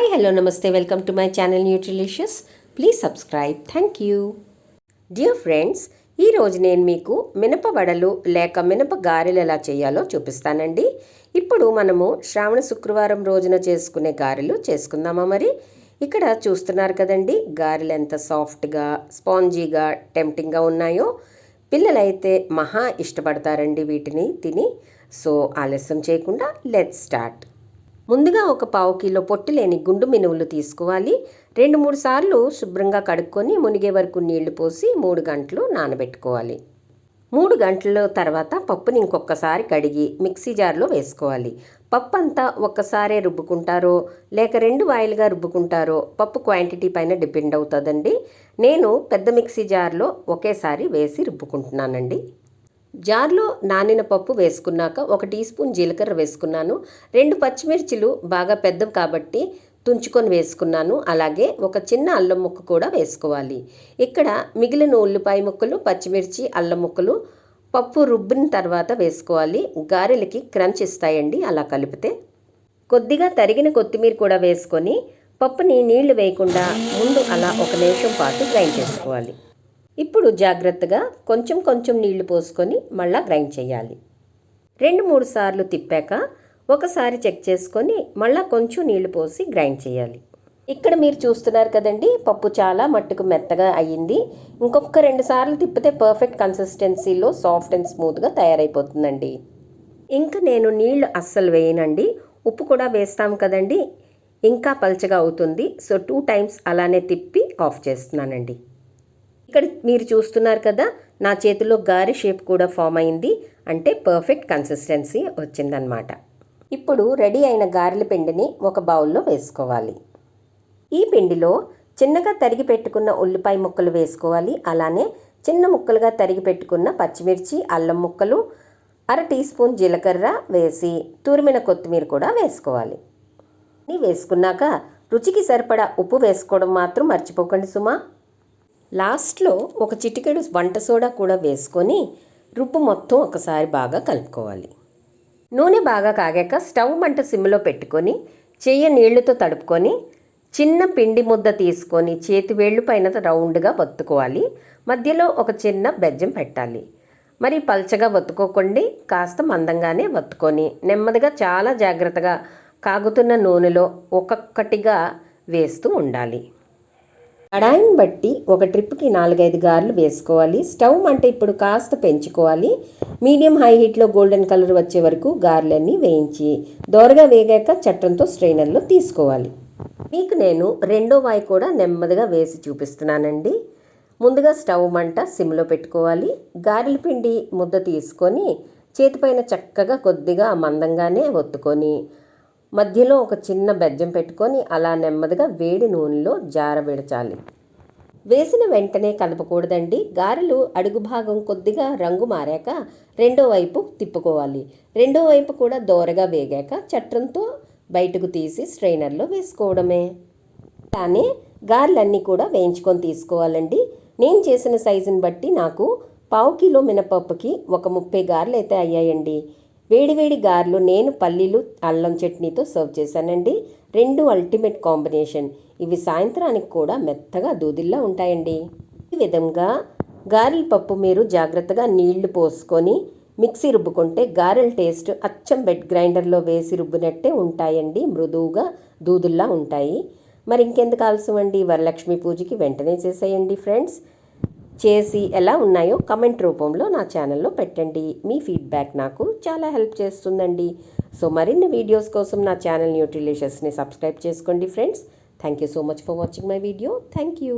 Hi hello నమస్తే welcome to my channel Nutrilicious please subscribe thank you dear friends ఈరోజు నేను మీకు మినప వడలు లేక మినప గారెలు ఎలా చేయాలో చూపిస్తానండి. ఇప్పుడు మనము శ్రావణ శుక్రవారం రోజున చేసుకునే గారెలు చేసుకుందామా మరి? ఇక్కడ చూస్తున్నారు కదండి గారెలు ఎంత సాఫ్ట్గా స్పాంజీగా టెంప్టింగ్గా ఉన్నాయో. పిల్లలైతే మహా ఇష్టపడతారండి వీటిని తిని. సో ఆలస్యం చేయకుండా లెట్ స్టార్ట్ ముందుగా ఒక పావు కిలో పొట్టు లేని గుండు మినువులు తీసుకోవాలి. రెండు మూడు సార్లు శుభ్రంగా కడుక్కొని మునిగే వరకు నీళ్ళు పోసి మూడు గంటలు నానబెట్టుకోవాలి. మూడు గంటల తర్వాత పప్పుని ఇంకొకసారి కడిగి మిక్సీ జార్లో వేసుకోవాలి. పప్పు అంతా ఒక్కసారే రుబ్బుకుంటారో లేక రెండు వాయిల్గా రుబ్బుకుంటారో పప్పు క్వాంటిటీ పైన డిపెండ్ అవుతుందండి. నేను పెద్ద మిక్సీ జార్లో ఒకేసారి వేసి రుబ్బుకుంటున్నానండి. జార్లో నానిన పప్పు వేసుకున్నాక ఒక టీ స్పూన్ జీలకర్ర వేసుకున్నాను. రెండు పచ్చిమిర్చిలు బాగా పెద్దవి కాబట్టి తుంచుకొని వేసుకున్నాను. అలాగే ఒక చిన్న అల్లం ముక్క కూడా వేసుకోవాలి. ఇక్కడ మిగిలిన ఉల్లిపాయ ముక్కలు పచ్చిమిర్చి అల్లం ముక్కలు పప్పు రుబ్బిన తర్వాత వేసుకోవాలి. గారెలకి క్రంచ్ ఇస్తాయండి అలా కలిపితే. కొద్దిగా తరిగిన కొత్తిమీర కూడా వేసుకొని పప్పుని నీళ్ళు వేయకుండా ముందు అలా ఒక నిమిషం పాటు గ్రైండ్ చేసుకోవాలి. ఇప్పుడు జాగ్రత్తగా కొంచెం కొంచెం నీళ్ళు పోసుకొని మళ్ళా గ్రైండ్ చేయాలి. రెండు మూడు సార్లు తిప్పాక ఒకసారి చెక్ చేసుకొని మళ్ళా కొంచెం నీళ్ళు పోసి గ్రైండ్ చేయాలి. ఇక్కడ మీరు చూస్తున్నారు కదండి పప్పు చాలా మట్టుకు మెత్తగా అయ్యింది. ఇంకొక రెండు సార్లు తిప్పితే పర్ఫెక్ట్ కన్సిస్టెన్సీలో సాఫ్ట్ అండ్ స్మూత్గా తయారైపోతుందండి. ఇంకా నేను నీళ్ళు అస్సలు వేయనండి. ఉప్పు కూడా వేస్తాం కదండి. ఇంకా పల్చగా అవుతుంది. సో టూ టైమ్స్ అలానే తిప్పి ఆఫ్ చేస్తున్నానండి. ఇక్కడ మీరు చూస్తున్నారు కదా నా చేతిలో గారి షేప్ కూడా ఫామ్ అయింది. అంటే పర్ఫెక్ట్ కన్సిస్టెన్సీ వచ్చిందనమాట ఇప్పుడు రెడీ అయిన గారెల పిండిని ఒక బౌల్లో వేసుకోవాలి. ఈ పిండిలో చిన్నగా తరిగి పెట్టుకున్న ఉల్లిపాయ ముక్కలు వేసుకోవాలి. అలానే చిన్న ముక్కలుగా తరిగి పెట్టుకున్న పచ్చిమిర్చి అల్లం ముక్కలు అర టీ స్పూన్ జీలకర్ర వేసి తురిమిన కొత్తిమీర కూడా వేసుకోవాలి. వేసుకున్నాక రుచికి సరిపడా ఉప్పు వేసుకోవడం మాత్రం మర్చిపోకండి సుమా. లాస్ట్లో ఒక చిటికెడు వంట సోడా కూడా వేసుకొని రుబ్బు మొత్తం ఒకసారి బాగా కలుపుకోవాలి. నూనె బాగా కాగాక స్టవ్ మంట సిమ్లో పెట్టుకొని చెయ్యి నీళ్ళతో తడుపుకొని చిన్న పిండి ముద్ద తీసుకొని చేతి వేళ్ళు పైన రౌండ్గా వత్తుకోవాలి. మధ్యలో ఒక చిన్న బెజ్జం పెట్టాలి. మరి పల్చగా వత్తుకోకండి. కాస్త మందంగానే వత్తుకొని నెమ్మదిగా చాలా జాగ్రత్తగా కాగుతున్న నూనెలో ఒక్కొక్కటిగా వేస్తూ ఉండాలి. కడాయిని బట్టి ఒక ట్రిప్కి నాలుగైదు గార్లు వేసుకోవాలి. స్టవ్ అంటే ఇప్పుడు కాస్త పెంచుకోవాలి. మీడియం హై హీట్లో గోల్డెన్ కలర్ వచ్చే వరకు గార్లన్నీ వేయించి దోరగా వేగాక చట్టంతో స్ట్రైనర్లో తీసుకోవాలి. మీకు నేను రెండో వాయి కూడా నెమ్మదిగా వేసి చూపిస్తున్నానండి. ముందుగా స్టవ్ మంట సిమ్లో పెట్టుకోవాలి. గారెల పిండి ముద్ద తీసుకొని చేతిపైన చక్కగా కొద్దిగా మందంగానే ఒత్తుకొని మధ్యలో ఒక చిన్న బెజ్జం పెట్టుకొని అలా నెమ్మదిగా వేడి నూనెలో జారబెడచాలి. వేసిన వెంటనే కలపకూడదండి గారెలు అడుగు భాగం కొద్దిగా రంగు మారాక రెండో వైపు తిప్పుకోవాలి. రెండో వైపు కూడా దోరగా వేగాక చట్రంతో బయటకు తీసి స్ట్రైనర్లో వేసుకోవడమే. కానీ గారెలన్నీ కూడా వేయించుకొని తీసుకోవాలండి. నేను చేసిన సైజుని బట్టి నాకు పావు కిలో మినపప్పుకి ఒక ముప్పై గారెలు అయితే అయ్యాయండి. వేడివేడి గారెలు నేను పల్లీలు అల్లం చట్నీతో సర్వ్ చేశానండి. రెండు అల్టిమేట్ కాంబినేషన్ ఇవి సాయంత్రానికి కూడా మెత్తగా దూదిల్లా ఉంటాయండి. ఈ విధంగా గారెల పప్పు మీరు జాగ్రత్తగా నీళ్ళు పోసుకొని మిక్సీ రుబ్బుకుంటే గారెల టేస్ట్ అచ్చం బెడ్ గ్రైండర్లో వేసి రుబ్బినట్టే ఉంటాయండి. మృదువుగా దూదుల్లా ఉంటాయి. మరి ఇంకెందుకు ఆలస్యం అండి వరలక్ష్మి పూజకి వెంటనే చేసేయండి ఫ్రెండ్స్ చేసి ఎలా ఉన్నాయో కమెంట్ రూపంలో నా ఛానల్లో పెట్టండి. మీ ఫీడ్బ్యాక్ నాకు చాలా హెల్ప్ చేస్తుందండి. సో మరిన్ని వీడియోస్ కోసం నా ఛానల్ న్యూట్రిలిషియస్ని సబ్స్క్రైబ్ చేసుకోండి friends. Thank you so much for watching my video. Thank you.